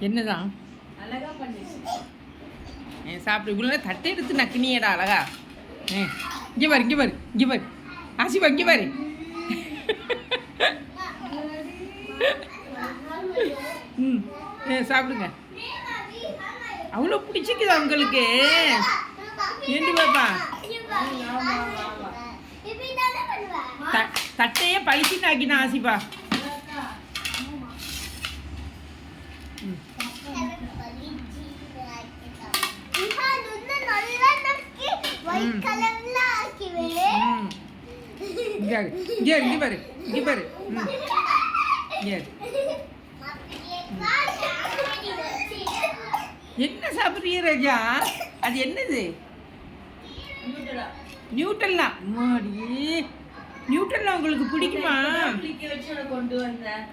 என்னதான் அழகா சாப்பிடு. இவ்வளோ தட்டை எடுத்து நக்கினியடா அழகா. இங்கே பாரு இங்கே பாரு இங்கே பாரு. ஆசிபா இங்கே பாரு. ம். சாப்பிடுங்க. அவ்வளோ பிடிச்சிக்குதா உங்களுக்கு? ஏண்டி பாப்பா? த தட்டையே பழிச்சுன்னு ஆக்கினா ஆசிபா ம் ம். ம் இங்கே பாரு இங்கே பாரு ம் இங்கே. என்ன சாப்பிட்றீங்க ராஜா அது என்னது நியூட்டலா நியூட்டல்லா அம்மாடி நியூட்டல்லா உங்களுக்கு பிடிக்குமா? வச்சு கொண்டு வந்தேன்.